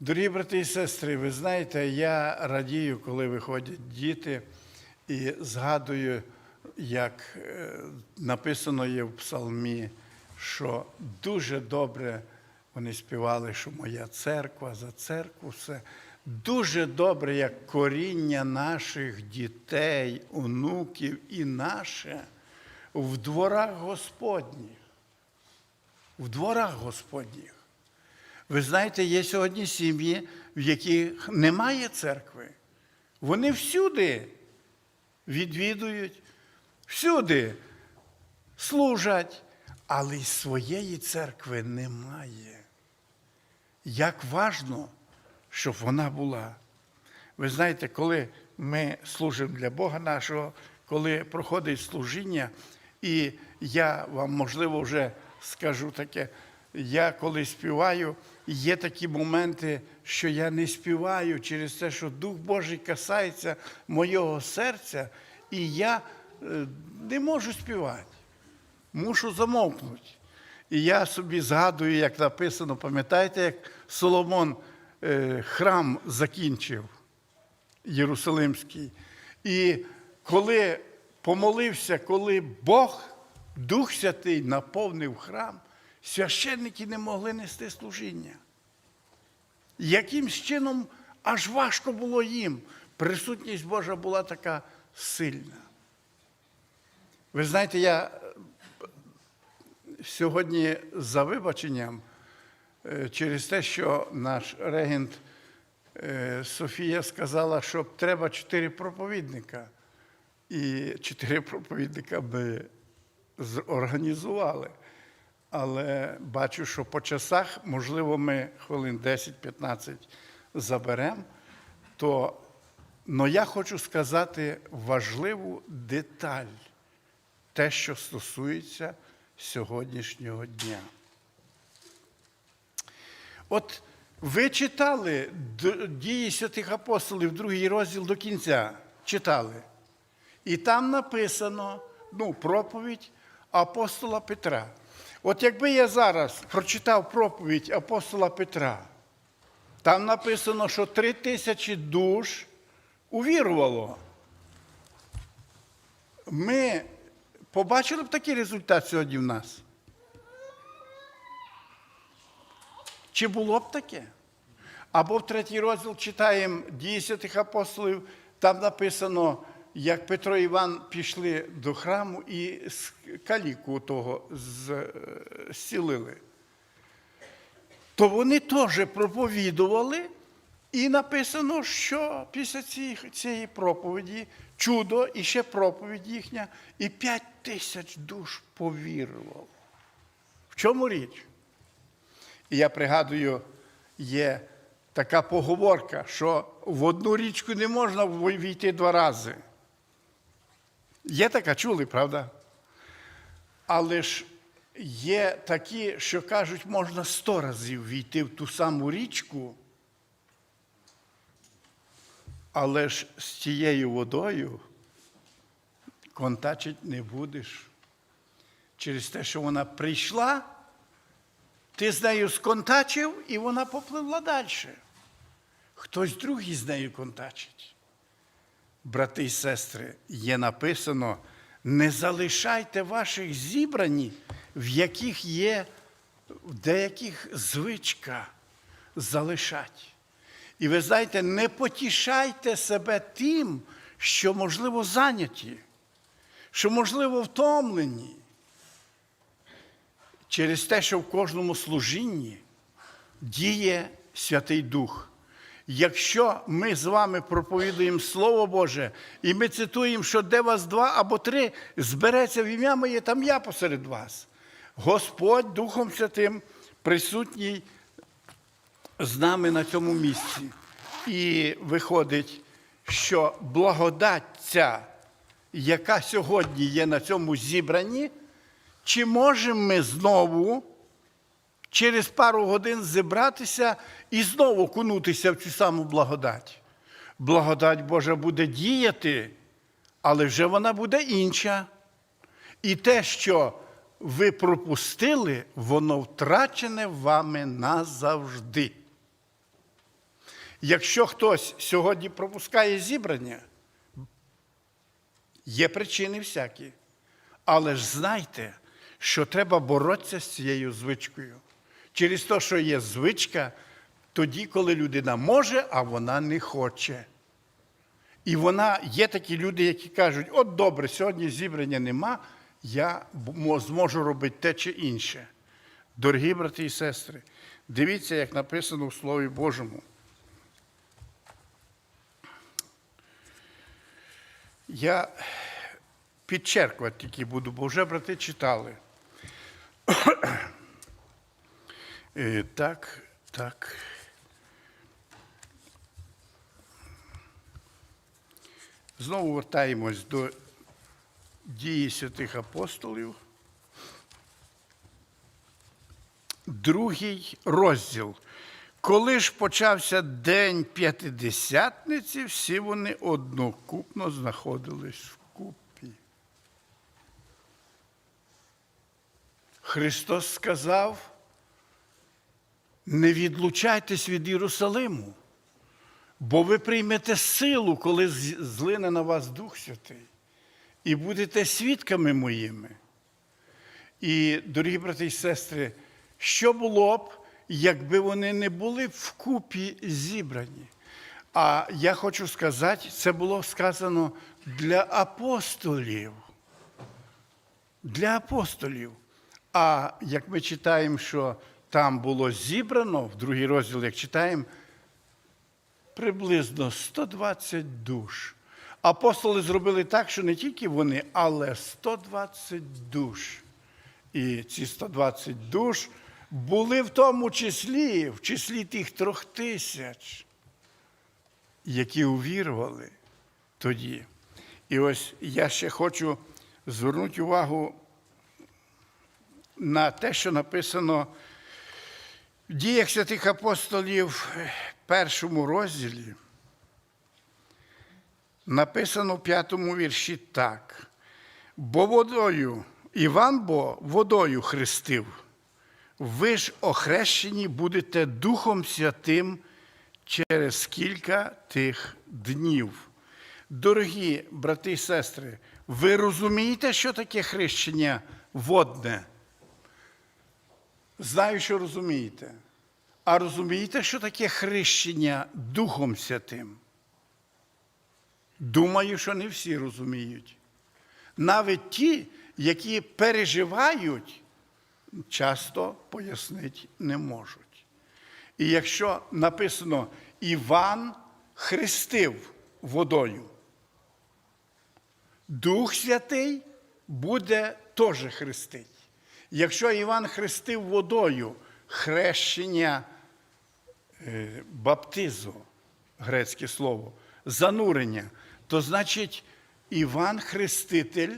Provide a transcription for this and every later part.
Дорогі брати і сестри, ви знаєте, я радію, коли виходять діти, і згадую, як е, написано є в псалмі, що дуже добре вони співали, що моя церква за церкву все. Дуже добре, як коріння наших дітей, онуків і наше в дворах Господніх. В дворах Господніх. Ви знаєте, є сьогодні сім'ї, в яких немає церкви. Вони всюди відвідують, всюди служать, але й своєї церкви немає. Як важно, щоб вона була. Ви знаєте, коли ми служимо для Бога нашого, коли проходить служіння, і я вам, можливо, вже скажу таке, я коли співаю, є такі моменти, що я не співаю через те, що Дух Божий касається моєго серця, і я е, не можу співати. Мушу замовкнути. І я собі згадую, як написано, пам'ятаєте, як Соломон е, храм закінчив Єрусалимський. І коли помолився, коли Бог, Дух Святий, наповнив храм, священники не могли нести служіння. Якимсь чином аж важко було їм. Присутність Божа була така сильна. Ви знаєте, я сьогодні за вибаченням е, через те, що наш регент е, Софія сказала, що треба чотири проповідника. І чотири проповідника би зорганізували. Але бачу, що по часах, можливо, ми хвилин 10-15 заберемо, то но я хочу сказати важливу деталь, те, що стосується сьогоднішнього дня. От ви читали дії святих апостолів, другий розділ до кінця. Читали. І там написано ну, проповідь апостола Петра. От якби я зараз прочитав проповідь апостола Петра, там написано, що три тисячі душ увірувало. Ми побачили б такий результат сьогодні в нас? Чи було б таке? Або в третій розділ читаємо дії святих апостолів, там написано, як Петро і Іван пішли до храму і каліку того е, зцілили. То вони теж проповідували, і написано, що після цієї, проповіді чудо і ще проповідь їхня, і п'ять тисяч душ повірувало. В чому річ? І я пригадую, є така поговорка, що в одну річку не можна війти два рази. Є така, чули, правда? Але ж є такі, що кажуть, можна сто разів війти в ту саму річку, але ж з тією водою контачить не будеш. Через те, що вона прийшла, ти з нею сконтачив, і вона попливла далі. Хтось другий з нею контачить. Брати і сестри, є написано: не залишайте ваших зібрані, в яких є в деяких звичка залишать. І ви знаєте, не потішайте себе тим, що, можливо, зайняті, що, можливо, втомлені через те, що в кожному служінні діє Святий Дух. Якщо ми з вами проповідуємо Слово Боже, і ми цитуємо, що де вас два або три збереться в ім'я моє, там я посеред вас. Господь Духом Святим присутній з нами на цьому місці. І виходить, що благодать ця, яка сьогодні є на цьому зібранні, чи можемо ми знову через пару годин зібратися і знову окунутися в цю саму благодать? Благодать Божа буде діяти, але вже вона буде інша. І те, що ви пропустили, воно втрачене вами назавжди. Якщо хтось сьогодні пропускає зібрання, є причини всякі. Але ж знайте, що треба боротися з цією звичкою. Через те, що є звичка, тоді, коли людина може, а вона не хоче. І вона є такі люди, які кажуть: от добре, сьогодні зібрання нема, я зможу робити те чи інше. Дорогі брати і сестри, дивіться, як написано в Слові Божому. Я підчеркувати тільки буду, бо вже брати читали. Е, Так, так. Знову вертаємось до дії святих апостолів. Другий розділ. Коли ж почався день п'ятидесятниці, всі вони однокупно знаходились вкупі. Христос сказав: не відлучайтесь від Єрусалиму, бо ви приймете силу, коли злине на вас Дух Святий, і будете свідками моїми. І, дорогі брати і сестри, що було б, якби вони не були вкупі зібрані? А я хочу сказати, це було сказано для апостолів. Для апостолів. А як ми читаємо, що там було зібрано, в другий розділ, як читаємо, приблизно 120 душ. Апостоли зробили так, що не тільки вони, але 120 душ. І ці 120 душ були в тому числі, в числі тих трьох тисяч, які увірували тоді. І ось я ще хочу звернути увагу на те, що написано в діях святих апостолів, в першому розділі. Написано в п'ятому вірші так. Бо водою, Іван бо водою хрестив, ви ж охрещені будете Духом Святим через кілька тих днів. Дорогі брати і сестри, ви розумієте, що таке хрещення водне? Знаю, що розумієте. А розумієте, що таке хрещення Духом Святим? Думаю, що не всі розуміють. Навіть ті, які переживають, часто пояснити не можуть. І якщо написано Іван хрестив водою, Дух Святий буде теж хрестить. Якщо Іван хрестив водою хрещення е, баптизу, грецьке слово, занурення, то значить Іван Хреститель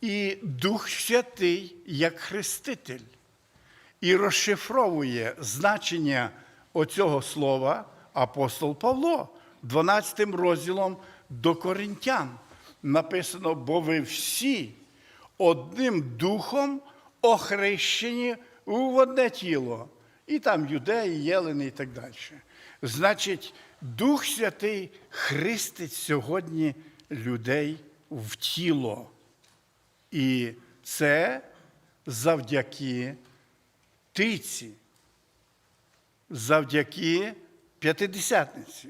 і Дух Святий як Хреститель. І розшифровує значення оцього слова апостол Павло 12 розділом до Коринтян. Написано, бо ви всі одним духом охрещені в одне тіло. І там юдеї, єлени і так далі. Значить, Дух Святий хрестить сьогодні людей в тіло. І це завдяки тиці, завдяки п'ятидесятниці.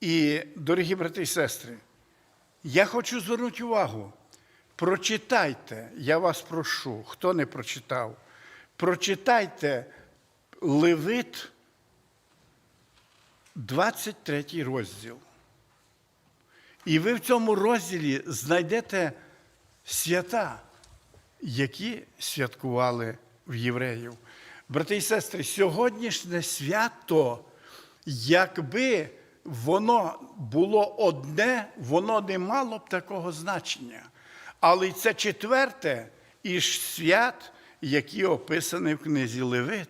І, дорогі брати і сестри, я хочу звернути увагу. Прочитайте, я вас прошу, хто не прочитав, прочитайте Левит, 23 розділ. І ви в цьому розділі знайдете свята, які святкували в євреїв. Брати і сестри, сьогоднішнє свято, якби воно було одне, воно не мало б такого значення. Але це четверте із свят, які описані в книзі Левит.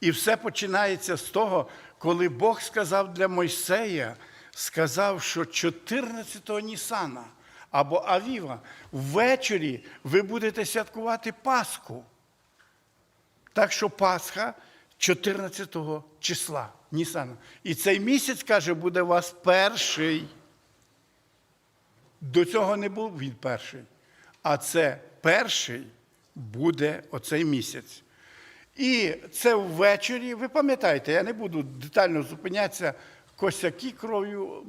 І все починається з того, коли Бог сказав для Мойсея, сказав, що 14-го Нісана або Авіва ввечері ви будете святкувати Пасху. Так що Пасха 14 числа Нісана. І цей місяць, каже, буде у вас перший. До цього не був він перший. А це перший буде оцей місяць. І це ввечері, ви пам'ятаєте, я не буду детально зупинятися, косяки кров'ю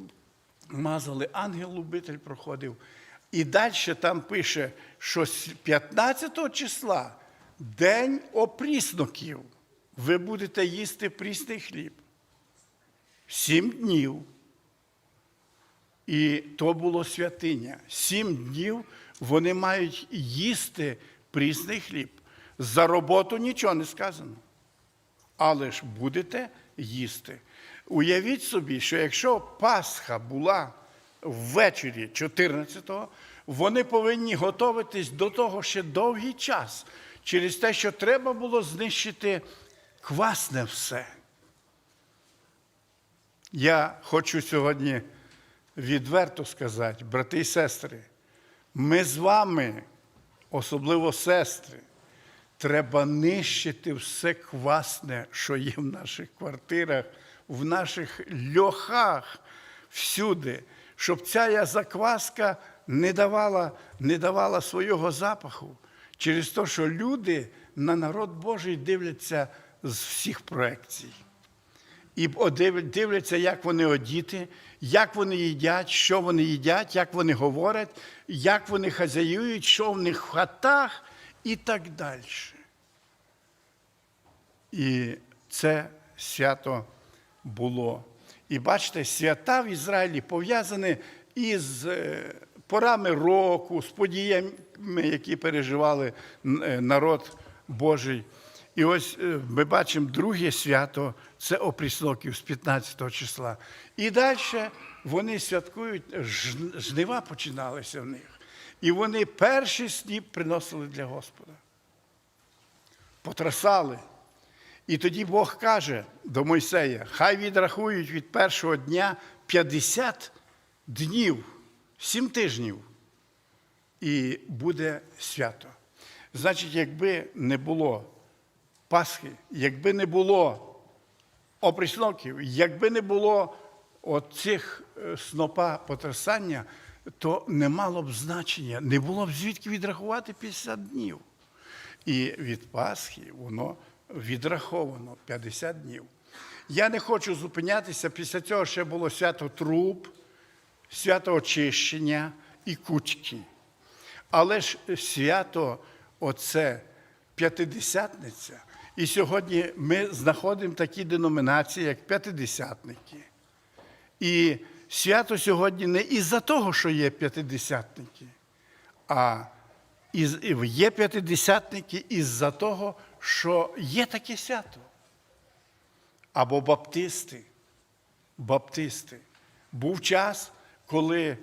мазали, ангел-любитель проходив. І далі там пише, що з 15 числа день опрісноків. Ви будете їсти прісний хліб. Сім днів. І то було святиня. Сім днів вони мають їсти прісний хліб. За роботу нічого не сказано. Але ж будете їсти. Уявіть собі, що якщо Пасха була ввечері 14-го, вони повинні готуватись до того ще довгий час, через те, що треба було знищити квасне все. Я хочу сьогодні відверто сказати, брати і сестри, ми з вами, особливо сестри, треба нищити все квасне, що є в наших квартирах, в наших льохах, всюди, щоб ця закваска не давала, не давала свого запаху через те, що люди на народ Божий дивляться з всіх проекцій. І дивляться, як вони одіти, як вони їдять, що вони їдять, як вони говорять, як вони хазяюють, що в них в хатах і так далі. І це свято було. І бачите, свята в Ізраїлі пов'язані із е, порами року, з подіями, які переживали е, народ Божий. І ось е, ми бачимо друге свято це опрісноків з 15 числа. І далі вони святкують, жнива починалися в них. І вони перший сніп приносили для Господа. Потрасали. І тоді Бог каже до Мойсея: хай відрахують від першого дня 50 днів, 7 тижнів, і буде свято. Значить, якби не було Пасхи, якби не було опрісноків, якби не було оцих е, снопа потрясання, то не мало б значення, не було б звідки відрахувати 50 днів. І від Пасхи воно відраховано 50 днів. Я не хочу зупинятися, після цього ще було свято труб, свято очищення і кучки. Але ж свято оце п'ятидесятниця. І сьогодні ми знаходимо такі деномінації, як п'ятидесятники. І свято сьогодні не із-за того, що є п'ятидесятники, а є п'ятидесятники із-за того, що є таке свято. Або баптисти. Баптисти. Був час, коли е,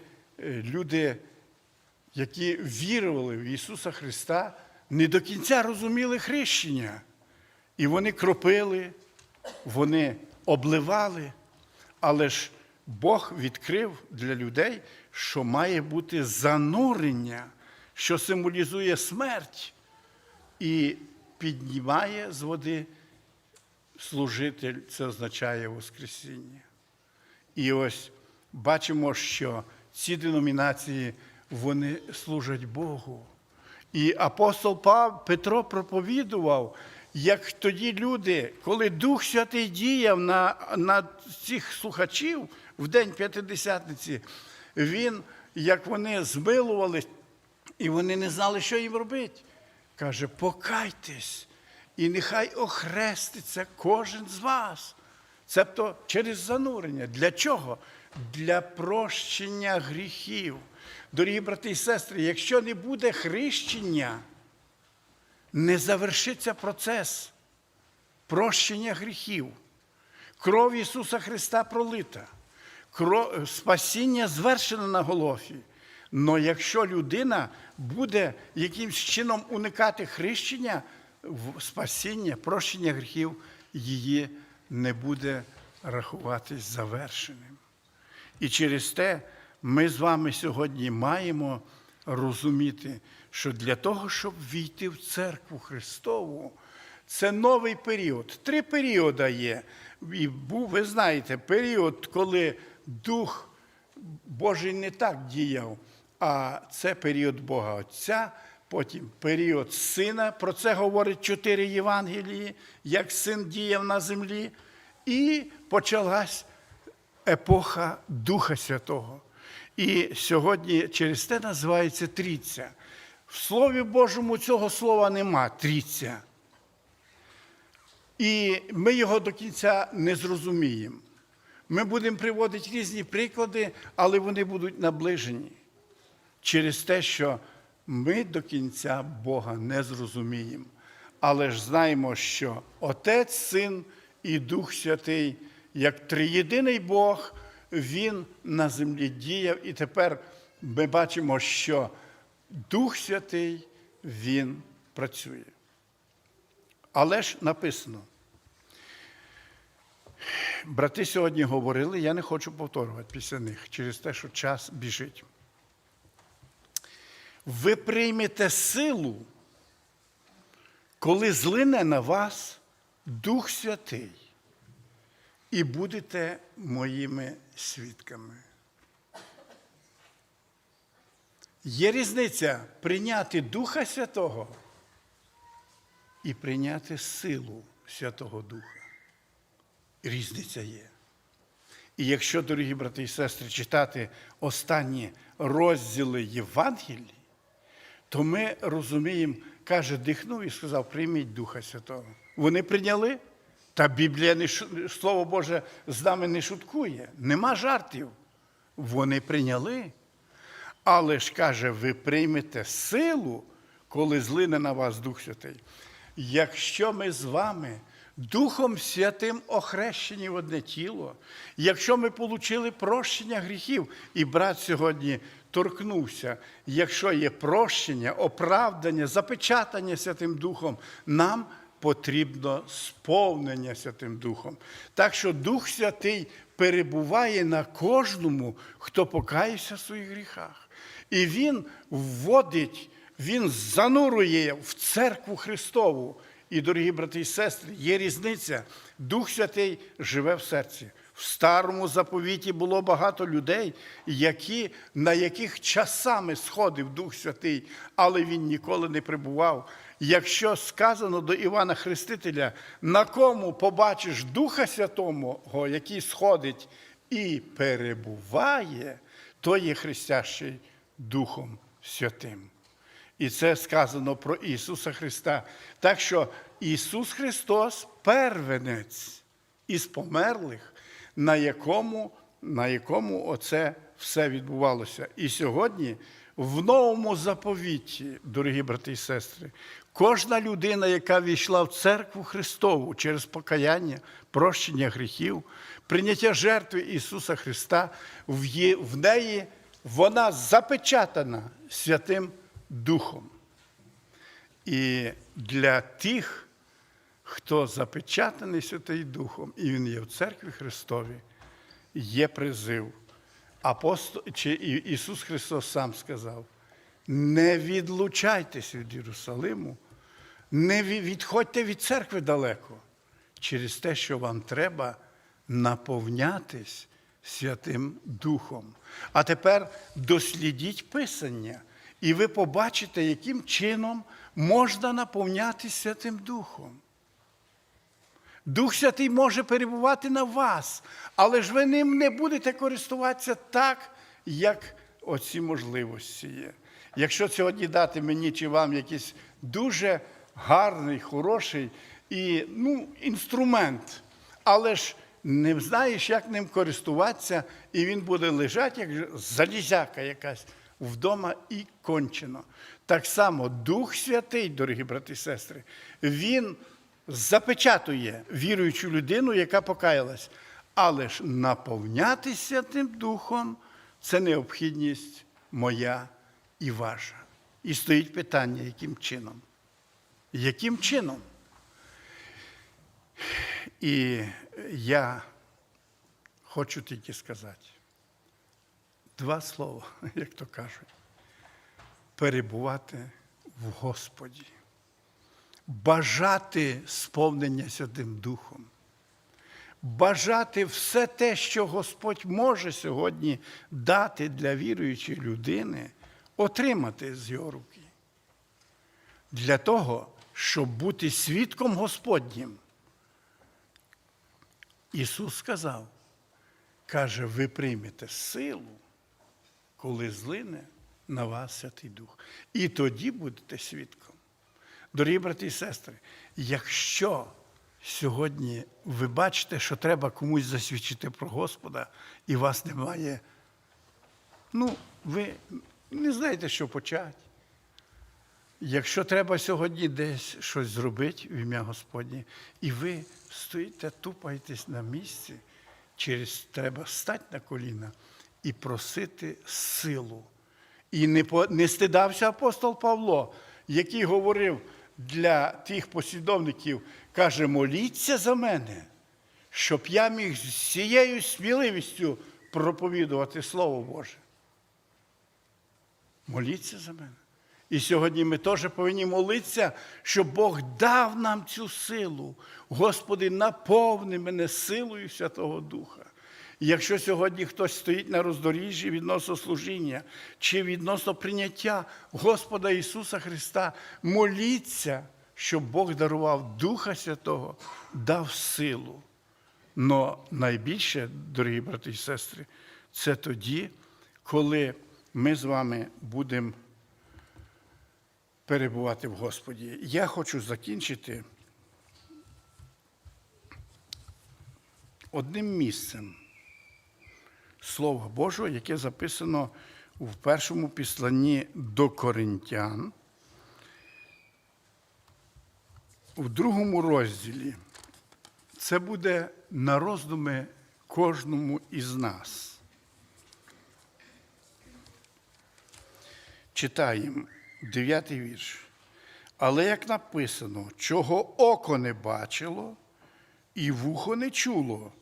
люди, які вірували в Ісуса Христа, не до кінця розуміли хрещення. І вони кропили, вони обливали, але ж Бог відкрив для людей, що має бути занурення, що символізує смерть, і піднімає з води служитель, це означає Воскресіння. І ось бачимо, що ці деномінації вони служать Богу. І апостол Петро проповідував, як тоді люди, коли Дух Святий діяв на, на цих слухачів в день п'ятидесятниці, він, як вони змилували, і вони не знали, що їм робити. Каже, покайтесь, і нехай охреститься кожен з вас. Цебто через занурення. Для чого? Для прощення гріхів. Дорогі брати і сестри, якщо не буде хрещення, не завершиться процес прощення гріхів. Кров Ісуса Христа пролита, кров, спасіння звершено на Голофі. Но якщо людина буде якимсь чином уникати хрещення, спасіння, прощення гріхів її не буде рахуватись завершеним. І через те ми з вами сьогодні маємо розуміти, що для того, щоб війти в церкву Христову, Це новий період. Три періоди є. І був, ви знаєте, період, коли Дух Божий не так діяв, а це період Бога Отця, потім період Сина. Про це говорить чотири Євангелії, як син діяв на землі. І почалась епоха Духа Святого. І сьогодні через те називається трійця. В Слові Божому цього слова нема трійця. І ми його до кінця не зрозуміємо. Ми будемо приводити різні приклади, але вони будуть наближені через те, що ми до кінця Бога не зрозуміємо. Але ж знаємо, що Отець, Син і Дух Святий, як триєдиний Бог, Він на землі діяв, і тепер ми бачимо, що Дух Святий Він працює. Але ж написано. Брати сьогодні говорили, я не хочу повторювати після них через те, що час біжить. Ви приймете силу, коли злине на вас Дух Святий, і будете моїми свідками. Є різниця прийняти Духа Святого і прийняти силу Святого Духа. Різниця є. І якщо, дорогі брати і сестри, читати останні розділи Євангелії, то ми розуміємо, каже, дихнув і сказав, прийміть Духа Святого. Вони прийняли, та Біблія, Слово Боже, з нами не шуткує, нема жартів. Вони прийняли. Але ж каже, ви приймете силу, коли злине на вас Дух Святий. Якщо ми з вами Духом Святим охрещені в одне тіло, якщо ми отримали прощення гріхів, і брат сьогодні торкнувся, якщо є прощення, оправдання, запечатання Святим Духом, нам потрібно сповнення Святим Духом. Так що Дух Святий перебуває на кожному, хто покається в своїх гріхах. І Він вводить, Він занурує в церкву Христову. І, дорогі брати і сестри, є різниця. Дух Святий живе в серці. В старому заповіті було багато людей, які, на яких часами сходив Дух Святий, але він ніколи не прибував. Якщо сказано до Івана Хрестителя, на кому побачиш Духа Святого, який сходить і перебуває, то є хрестящий Духом Святим. І це сказано про Ісуса Христа. Так що Ісус Христос первенець із померлих, на якому, на якому оце все відбувалося. І сьогодні в новому заповіті, дорогі брати і сестри, кожна людина, яка війшла в церкву Христову через покаяння, прощення гріхів, прийняття жертви Ісуса Христа, в неї вона запечатана Святим Духом. І для тих, хто запечатаний Святим Духом, і він є в церкві Христові, є призив. Апостол, чи Ісус Христос сам сказав: не відлучайтесь від Єрусалиму, не відходьте від церкви далеко, через те, що вам треба наповнятись Святим Духом. А тепер дослідіть Писання, і ви побачите, яким чином можна наповнятись Святим Духом. Дух Святий може перебувати на вас, але ж ви ним не будете користуватися так, як оці можливості є. Якщо сьогодні дати мені чи вам якийсь дуже гарний, хороший і, ну, інструмент, але ж не знаєш, як ним користуватися, і він буде лежати, як залізяка якась вдома і кончено. Так само Дух Святий, дорогі брати і сестри, він запечатує віруючу людину, яка покаялась. Але ж наповнятися тим духом це необхідність моя і ваша. І стоїть питання, яким чином? Яким чином? І я хочу тільки сказати два слова, як то кажуть, перебувати в Господі. бажати сповнення Святим Духом, бажати все те, що Господь може сьогодні дати для віруючої людини, отримати з його руки. Для того, щоб бути свідком Господнім. Ісус сказав, каже, ви приймете силу, коли злине на вас Святий Дух. І тоді будете свідком. Дорогі брати і сестри, якщо сьогодні ви бачите, що треба комусь засвідчити про Господа, і вас немає, ну, ви не знаєте, що почати. Якщо треба сьогодні десь щось зробити в ім'я Господнє, і ви стоїте, тупаєтесь на місці, через треба стати на коліна і просити силу. І не, по, не стидався апостол Павло, який говорив для тих послідовників, каже, моліться за мене, щоб я міг з цією сміливістю проповідувати Слово Боже. Моліться за мене. І сьогодні ми теж повинні молитися, щоб Бог дав нам цю силу. Господи, наповни мене силою Святого Духа. І якщо сьогодні хтось стоїть на роздоріжжі відносно служіння чи відносно прийняття Господа Ісуса Христа, моліться, щоб Бог дарував Духа Святого, дав силу. Но найбільше, дорогі брати і сестри, це тоді, коли ми з вами будемо перебувати в Господі. Я хочу закінчити одним місцем Слова Божого, яке записано в першому післанні до Коринтян, у другому розділі. Це буде на роздуми кожному із нас. Читаємо дев'ятий вірш. Але як написано, чого око не бачило, і вухо не чуло,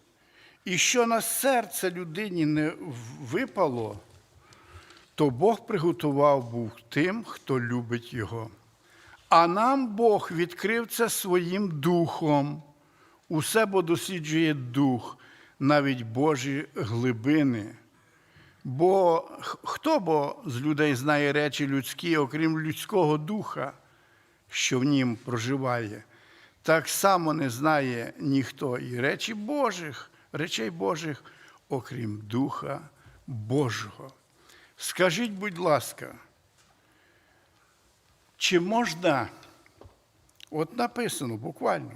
і що на серце людині не випало, то Бог приготував був тим, хто любить його. А нам Бог відкрив це своїм духом. Усе бо досліджує дух, навіть Божі глибини. Бо хто бо з людей знає речі людські, окрім людського духа, що в нім проживає, так само не знає ніхто і речі Божих, речей Божих, окрім Духа Божого. Скажіть, будь ласка, чи можна, от написано буквально,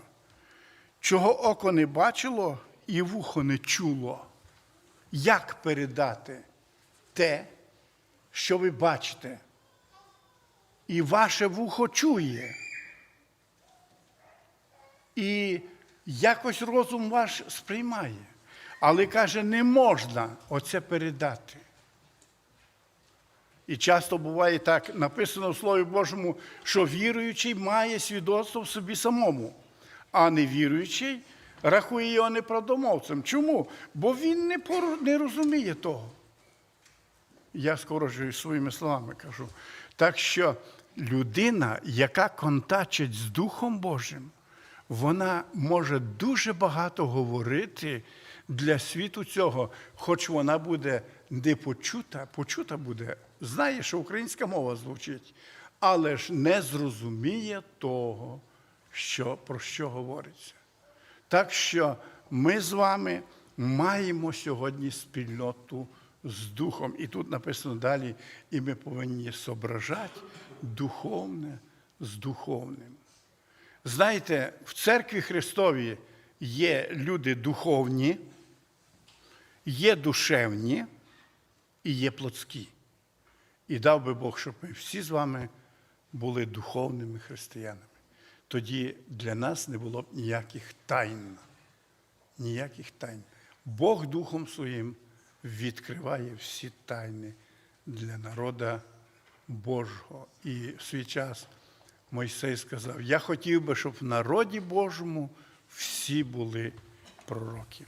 чого око не бачило і вухо не чуло, як передати? Те, що ви бачите, і ваше вухо чує. І якось розум ваш сприймає. Але каже, не можна оце передати. І часто буває так написано в Слові Божому, що віруючий має свідоцтво в собі самому, а невіруючий рахує його неправдомовцем. Чому? Бо він не, розуміє того я скорочую своїми словами кажу. Так що людина, яка контачить з Духом Божим, вона може дуже багато говорити для світу цього, хоч вона буде не почута, почута буде, знає, що українська мова звучить, але ж не зрозуміє того, що, про що говориться. Так що ми з вами маємо сьогодні спільноту з духом. І тут написано далі, і ми повинні зображати духовне з духовним. Знаєте, в церкві Христові є люди духовні, є душевні і є плотські. І дав би Бог, щоб ми всі з вами були духовними християнами. Тоді для нас не було б ніяких тайн. Ніяких тайн. Бог Духом Своїм відкриває всі тайни для народа Божого. І в свій час Мойсей сказав: Я хотів би, щоб в народі Божому всі були пророки.